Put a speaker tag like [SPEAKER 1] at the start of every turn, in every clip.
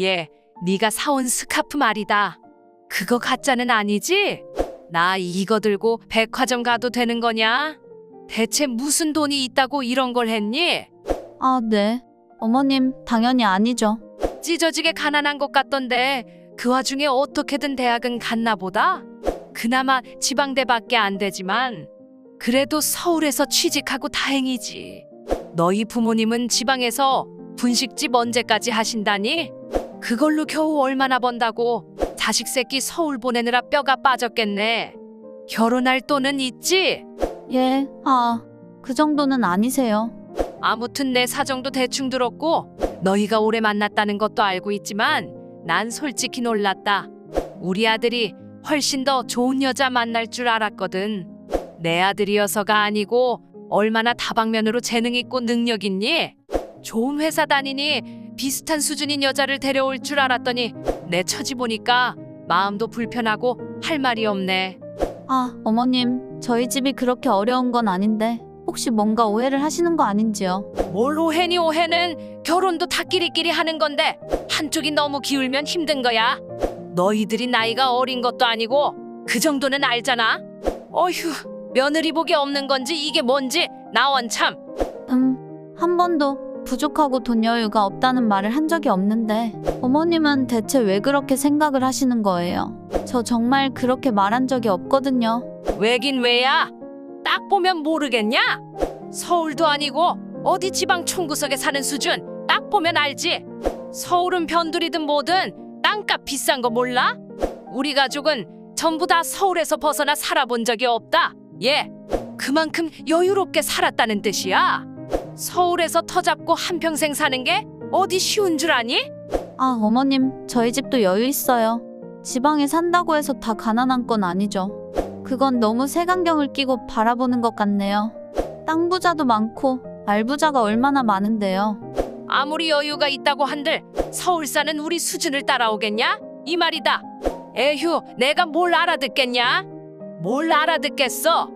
[SPEAKER 1] 얘, 네가 사온 스카프 말이다. 그거 가짜는 아니지? 나 이거 들고 백화점 가도 되는 거냐? 대체 무슨 돈이 있다고 이런 걸 했니?
[SPEAKER 2] 아, 네. 어머님, 당연히 아니죠.
[SPEAKER 1] 찢어지게 가난한 것 같던데 그 와중에 어떻게든 대학은 갔나 보다. 그나마 지방대밖에 안 되지만 그래도 서울에서 취직하고 다행이지. 너희 부모님은 지방에서 분식집 언제까지 하신다니? 그걸로 겨우 얼마나 번다고 자식 새끼 서울 보내느라 뼈가 빠졌겠네. 결혼할 돈은 있지?
[SPEAKER 2] 예, 아, 그 정도는 아니세요.
[SPEAKER 1] 아무튼 내 사정도 대충 들었고 너희가 오래 만났다는 것도 알고 있지만 난 솔직히 놀랐다. 우리 아들이 훨씬 더 좋은 여자 만날 줄 알았거든. 내 아들이어서가 아니고 얼마나 다방면으로 재능 있고 능력 있니? 좋은 회사 다니니 비슷한 수준인 여자를 데려올 줄 알았더니 내 처지 보니까 마음도 불편하고 할 말이 없네.
[SPEAKER 2] 아, 어머님, 저희 집이 그렇게 어려운 건 아닌데 혹시 뭔가 오해를 하시는 거 아닌지요?
[SPEAKER 1] 뭘 오해니 오해는 결혼도 다 끼리끼리 하는 건데 한쪽이 너무 기울면 힘든 거야. 너희들이 나이가 어린 것도 아니고 그 정도는 알잖아. 어휴 며느리 복이 없는 건지 이게 뭔지 나 원 참.
[SPEAKER 2] 음, 한 번도 부족하고 돈 여유가 없다는 말을 한 적이 없는데 어머님은 대체 왜 그렇게 생각을 하시는 거예요? 저 정말 그렇게 말한 적이 없거든요.
[SPEAKER 1] 왜긴 왜야? 딱 보면 모르겠냐? 서울도 아니고 어디 지방 총구석에 사는 수준 딱 보면 알지. 서울은 변두리든 뭐든 땅값 비싼 거 몰라? 우리 가족은 전부 다 서울에서 벗어나 살아본 적이 없다. 예, 그만큼 여유롭게 살았다는 뜻이야. 서울에서 터잡고 한평생 사는 게 어디 쉬운 줄 아니?
[SPEAKER 2] 아, 어머님, 저희 집도 여유 있어요. 지방에 산다고 해서 다 가난한 건 아니죠. 그건 너무 색안경을 끼고 바라보는 것 같네요. 땅 부자도 많고 말 부자가 얼마나 많은데요.
[SPEAKER 1] 아무리 여유가 있다고 한들 서울 사는 우리 수준을 따라오겠냐? 이 말이다. 에휴, 내가 뭘 알아듣겠냐? 뭘 알아듣겠어?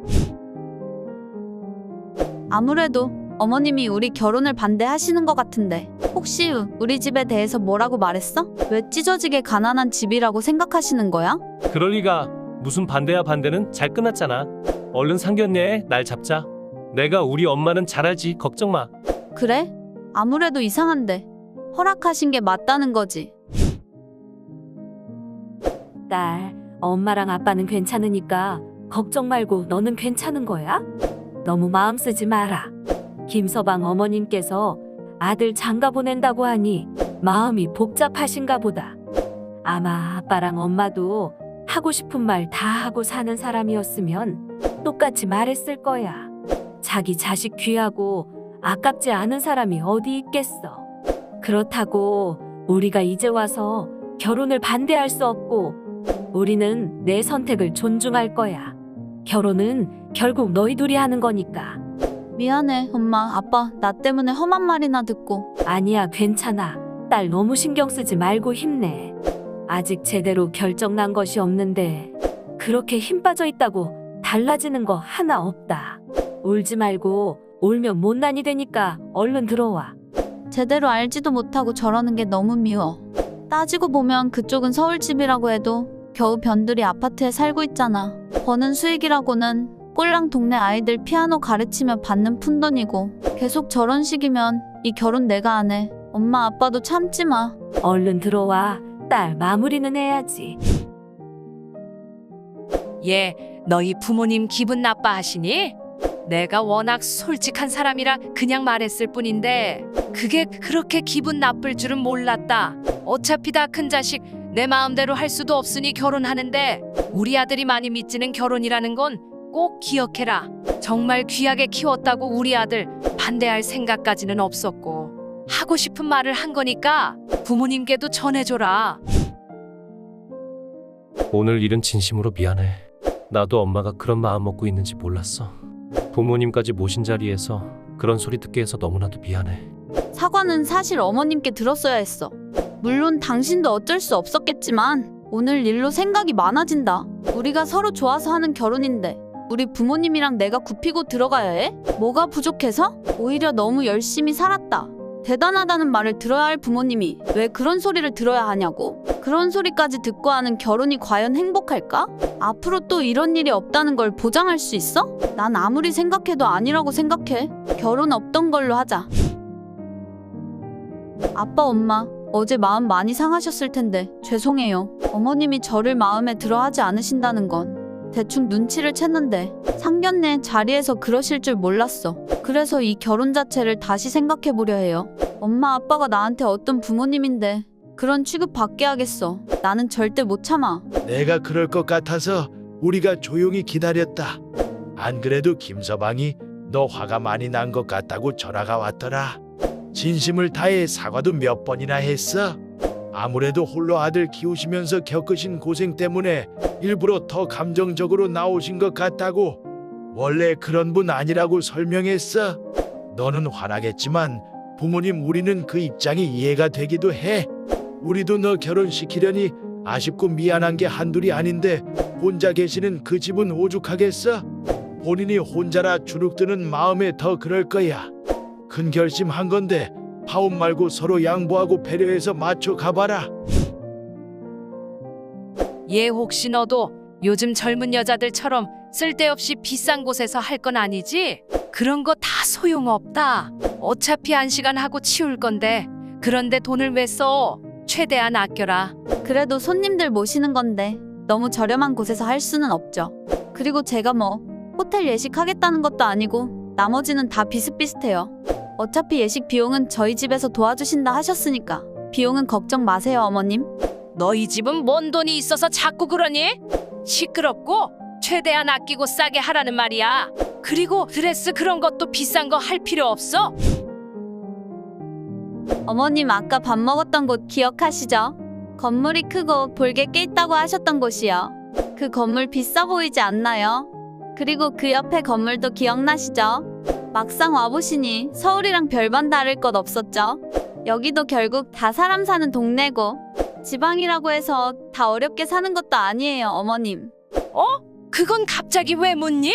[SPEAKER 2] 아무래도 어머님이 우리 결혼을 반대하시는 것 같은데 혹시 우리 집에 대해서 뭐라고 말했어? 왜 찢어지게 가난한 집이라고 생각하시는 거야?
[SPEAKER 3] 그럴 리가 무슨 반대야 반대는 잘 끝났잖아. 얼른 상견례에 날 잡자. 내가 우리 엄마는 잘 알지 걱정 마.
[SPEAKER 2] 그래? 아무래도 이상한데 허락하신 게 맞다는 거지.
[SPEAKER 4] 딸, 엄마랑 아빠는 괜찮으니까 걱정 말고 너는 괜찮은 거야? 너무 마음 쓰지 마라. 김서방 어머님께서 아들 장가 보낸다고 하니 마음이 복잡하신가 보다. 아마 아빠랑 엄마도 하고 싶은 말 다 하고 사는 사람이었으면 똑같이 말했을 거야. 자기 자식 귀하고 아깝지 않은 사람이 어디 있겠어. 그렇다고 우리가 이제 와서 결혼을 반대할 수 없고 우리는 내 선택을 존중할 거야. 결혼은 결국 너희 둘이 하는 거니까.
[SPEAKER 2] 미안해 엄마 아빠 나 때문에 험한 말이나 듣고
[SPEAKER 4] 아니야, 괜찮아. 딸 너무 신경 쓰지 말고 힘내. 아직 제대로 결정 난 것이 없는데 그렇게 힘 빠져 있다고 달라지는 거 하나 없다. 울지 말고 울면 못난이 되니까 얼른 들어와.
[SPEAKER 2] 제대로 알지도 못하고 저러는 게 너무 미워. 따지고 보면 그쪽은 서울집이라고 해도 겨우 변두리 아파트에 살고 있잖아. 버는 수익이라고는 꼴랑 동네 아이들 피아노 가르치며 받는 푼돈이고 계속 저런 식이면 이 결혼 내가 안 해. 엄마 아빠도 참지 마.
[SPEAKER 4] 얼른 들어와. 딸 마무리는 해야지.
[SPEAKER 1] 예, 너희 부모님 기분 나빠하시니? 내가 워낙 솔직한 사람이라 그냥 말했을 뿐인데 그게 그렇게 기분 나쁠 줄은 몰랐다. 어차피 다 큰 자식 내 마음대로 할 수도 없으니 결혼하는데 우리 아들이 많이 믿지는 결혼이라는 건 꼭 기억해라. 정말 귀하게 키웠다고 우리 아들 반대할 생각까지는 없었고 하고 싶은 말을 한 거니까 부모님께도 전해줘라.
[SPEAKER 3] 오늘 일은 진심으로 미안해. 나도 엄마가 그런 마음 먹고 있는지 몰랐어. 부모님까지 모신 자리에서 그런 소리 듣게 해서 너무나도 미안해.
[SPEAKER 2] 사과는 사실 어머님께 들었어야 했어. 물론 당신도 어쩔 수 없었겠지만 오늘 일로 생각이 많아진다. 우리가 서로 좋아서 하는 결혼인데 우리 부모님이랑 내가 굽히고 들어가야 해? 뭐가 부족해서? 오히려 너무 열심히 살았다. 대단하다는 말을 들어야 할 부모님이 왜 그런 소리를 들어야 하냐고. 그런 소리까지 듣고 하는 결혼이 과연 행복할까? 앞으로 또 이런 일이 없다는 걸 보장할 수 있어? 난 아무리 생각해도 아니라고 생각해. 결혼 없던 걸로 하자. 아빠, 엄마, 어제 마음 많이 상하셨을 텐데 죄송해요. 어머님이 저를 마음에 들어 하지 않으신다는 건 대충 눈치를 챘는데 상견례 자리에서 그러실 줄 몰랐어. 그래서 이 결혼 자체를 다시 생각해 보려 해요. 엄마 아빠가 나한테 어떤 부모님인데 그런 취급 받게 하겠어. 나는 절대 못 참아.
[SPEAKER 5] 내가 그럴 것 같아서 우리가 조용히 기다렸다. 안 그래도 김서방이 너 화가 많이 난 것 같다고 전화가 왔더라. 진심을 다해 사과도 몇 번이나 했어. 아무래도 홀로 아들 키우시면서 겪으신 고생 때문에 일부러 더 감정적으로 나오신 것 같다고. 원래 그런 분 아니라고 설명했어. 너는 화나겠지만 부모님 우리는 그 입장이 이해가 되기도 해. 우리도 너 결혼시키려니 아쉽고 미안한 게 한둘이 아닌데 혼자 계시는 그 집은 오죽하겠어? 본인이 혼자라 주눅드는 마음에 더 그럴 거야. 큰 결심 한 건데 파업 말고 서로 양보하고 배려해서 맞춰 가봐라.
[SPEAKER 1] 얘 혹시 너도 요즘 젊은 여자들처럼 쓸데없이 비싼 곳에서 할 건 아니지? 그런 거 다 소용없다. 어차피 한 시간 하고 치울 건데 그런데 돈을 왜 써? 최대한 아껴라.
[SPEAKER 2] 그래도 손님들 모시는 건데 너무 저렴한 곳에서 할 수는 없죠. 그리고 제가 뭐 호텔 예식 하겠다는 것도 아니고 나머지는 다 비슷비슷해요. 어차피 예식 비용은 저희 집에서 도와주신다 하셨으니까 비용은 걱정 마세요, 어머님.
[SPEAKER 1] 너희 집은 뭔 돈이 있어서 자꾸 그러니? 시끄럽고 최대한 아끼고 싸게 하라는 말이야. 그리고 드레스 그런 것도 비싼 거 할 필요 없어.
[SPEAKER 2] 어머님 아까 밥 먹었던 곳 기억하시죠? 건물이 크고 볼게 꽤 있다고 하셨던 곳이요. 그 건물 비싸 보이지 않나요? 그리고 그 옆에 건물도 기억나시죠? 막상 와보시니 서울이랑 별반 다를 것 없었죠? 여기도 결국 다 사람 사는 동네고 지방이라고 해서 다 어렵게 사는 것도 아니에요, 어머님.
[SPEAKER 1] 어? 그건 갑자기 왜 묻니?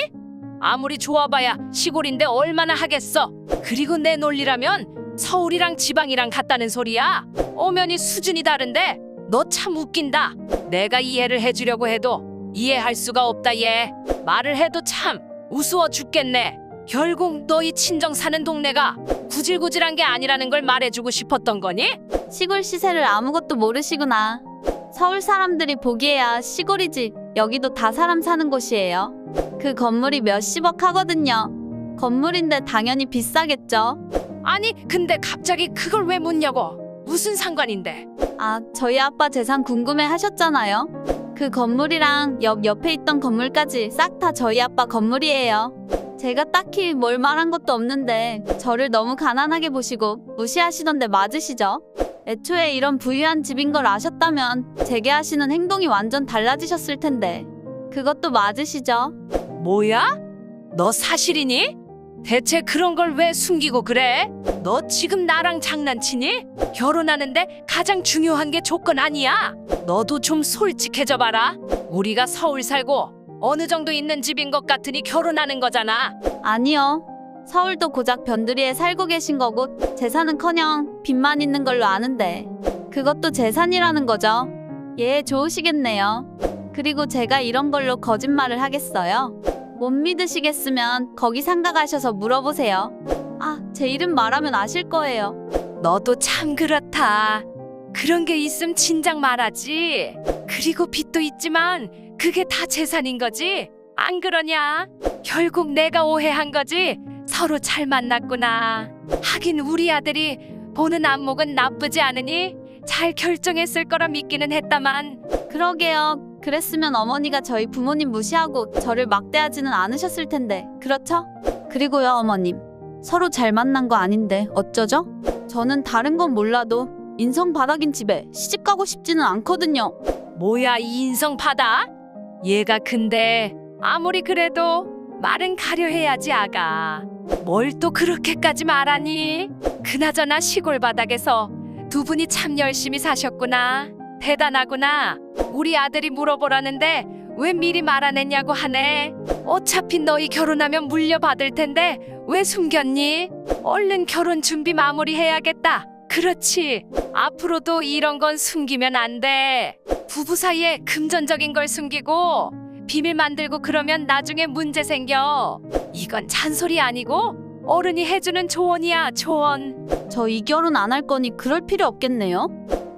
[SPEAKER 1] 아무리 좋아봐야 시골인데 얼마나 하겠어. 그리고 내 논리라면 서울이랑 지방이랑 같다는 소리야. 엄연히 수준이 다른데 너 참 웃긴다. 내가 이해를 해주려고 해도 이해할 수가 없다 얘. 말을 해도 참 우스워 죽겠네. 결국 너희 친정 사는 동네가 구질구질한 게 아니라는 걸 말해주고 싶었던 거니?
[SPEAKER 2] 시골 시세를 아무것도 모르시구나. 서울 사람들이 보기에야 시골이지. 여기도 다 사람 사는 곳이에요. 그 건물이 몇십억 하거든요. 건물인데 당연히 비싸겠죠.
[SPEAKER 1] 아니 근데 갑자기 그걸 왜 묻냐고. 무슨 상관인데?
[SPEAKER 2] 아, 저희 아빠 재산 궁금해 하셨잖아요. 그 건물이랑 옆 옆에 있던 건물까지 싹 다 저희 아빠 건물이에요. 제가 딱히 뭘 말한 것도 없는데 저를 너무 가난하게 보시고 무시하시던데 맞으시죠? 애초에 이런 부유한 집인 걸 아셨다면 재개하시는 행동이 완전 달라지셨을 텐데 그것도 맞으시죠?
[SPEAKER 1] 뭐야? 너 사실이니? 대체 그런 걸 왜 숨기고 그래? 너 지금 나랑 장난치니? 결혼하는데 가장 중요한 게 조건 아니야. 너도 좀 솔직해져 봐라. 우리가 서울 살고 어느 정도 있는 집인 것 같으니 결혼하는 거잖아.
[SPEAKER 2] 아니요. 서울도 고작 변두리에 살고 계신 거고 재산은커녕 빚만 있는 걸로 아는데 그것도 재산이라는 거죠. 예, 좋으시겠네요. 그리고 제가 이런 걸로 거짓말을 하겠어요. 못 믿으시겠으면 거기 상가 가셔서 물어보세요. 아, 제 이름 말하면 아실 거예요.
[SPEAKER 1] 너도 참 그렇다. 그런 게 있음 진작 말하지. 그리고 빚도 있지만 그게 다 재산인 거지. 안 그러냐? 결국 내가 오해한 거지. 서로 잘 만났구나. 하긴 우리 아들이 보는 안목은 나쁘지 않으니 잘 결정했을 거라 믿기는 했다만
[SPEAKER 2] 그러게요. 그랬으면 어머니가 저희 부모님 무시하고 저를 막대하지는 않으셨을 텐데. 그렇죠? 그리고요, 어머님. 서로 잘 만난 거 아닌데 어쩌죠? 저는 다른 건 몰라도 인성 바닥인 집에 시집 가고 싶지는 않거든요.
[SPEAKER 1] 뭐야 이 인성 바다? 얘가 근데 아무리 그래도 말은 가려 해야지 아가. 뭘 또 그렇게까지 말하니? 그나저나 시골 바닥에서 두 분이 참 열심히 사셨구나. 대단하구나. 우리 아들이 물어보라는데 왜 미리 말 안 했냐고 하네. 어차피 너희 결혼하면 물려받을 텐데 왜 숨겼니? 얼른 결혼 준비 마무리해야겠다. 그렇지. 앞으로도 이런 건 숨기면 안 돼. 부부 사이에 금전적인 걸 숨기고 비밀 만들고 그러면 나중에 문제 생겨. 이건 잔소리 아니고 어른이 해주는 조언이야, 조언.
[SPEAKER 2] 저 이 결혼 안 할 거니 그럴 필요 없겠네요.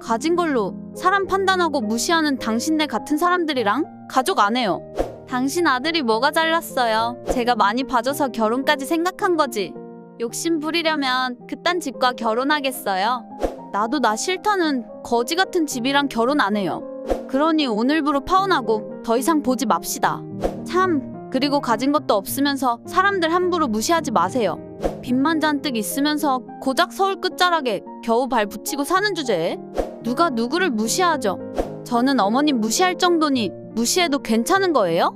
[SPEAKER 2] 가진 걸로 사람 판단하고 무시하는 당신네 같은 사람들이랑 가족 안 해요. 당신 아들이 뭐가 잘났어요. 제가 많이 봐줘서 결혼까지 생각한 거지. 욕심 부리려면 그딴 집과 결혼하겠어요. 나도 나 싫다는 거지 같은 집이랑 결혼 안 해요. 그러니 오늘부로 파혼하고 더 이상 보지 맙시다. 참, 그리고 가진 것도 없으면서 사람들 함부로 무시하지 마세요. 빚만 잔뜩 있으면서 고작 서울 끝자락에 겨우 발 붙이고 사는 주제에 누가 누구를 무시하죠? 저는 어머님 무시할 정도니 무시해도 괜찮은 거예요?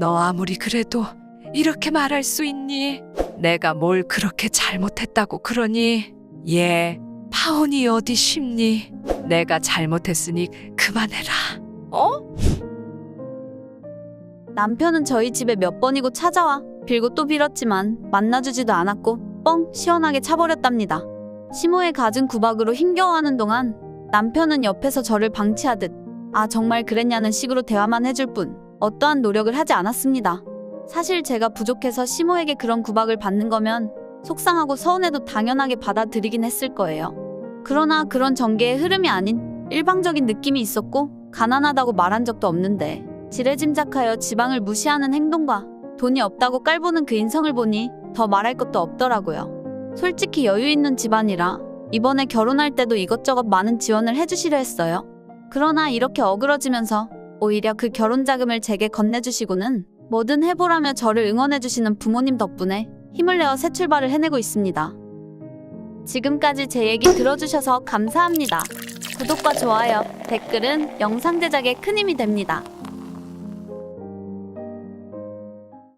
[SPEAKER 1] 너 아무리 그래도 이렇게 말할 수 있니? 내가 뭘 그렇게 잘못했다고 그러니? 얘 파혼이 어디 쉽니? 내가 잘못했으니 그만해라. 어?
[SPEAKER 2] 남편은 저희 집에 몇 번이고 찾아와 빌고 또 빌었지만 만나주지도 않았고 뻥 시원하게 차버렸답니다. 시모의 갖은 구박으로 힘겨워하는 동안 남편은 옆에서 저를 방치하듯 아 정말 그랬냐는 식으로 대화만 해줄 뿐 어떠한 노력을 하지 않았습니다. 사실 제가 부족해서 시모에게 그런 구박을 받는 거면 속상하고 서운해도 당연하게 받아들이긴 했을 거예요. 그러나 그런 전개의 흐름이 아닌 일방적인 느낌이 있었고 가난하다고 말한 적도 없는데 지레짐작하여 지방을 무시하는 행동과 돈이 없다고 깔보는 그 인성을 보니 더 말할 것도 없더라고요. 솔직히 여유 있는 집안이라 이번에 결혼할 때도 이것저것 많은 지원을 해주시려 했어요. 그러나 이렇게 어그러지면서 오히려 그 결혼 자금을 제게 건네주시고는 뭐든 해보라며 저를 응원해주시는 부모님 덕분에 힘을 내어 새 출발을 해내고 있습니다. 지금까지 제 얘기 들어주셔서 감사합니다. 구독과 좋아요, 댓글은 영상 제작에 큰 힘이 됩니다.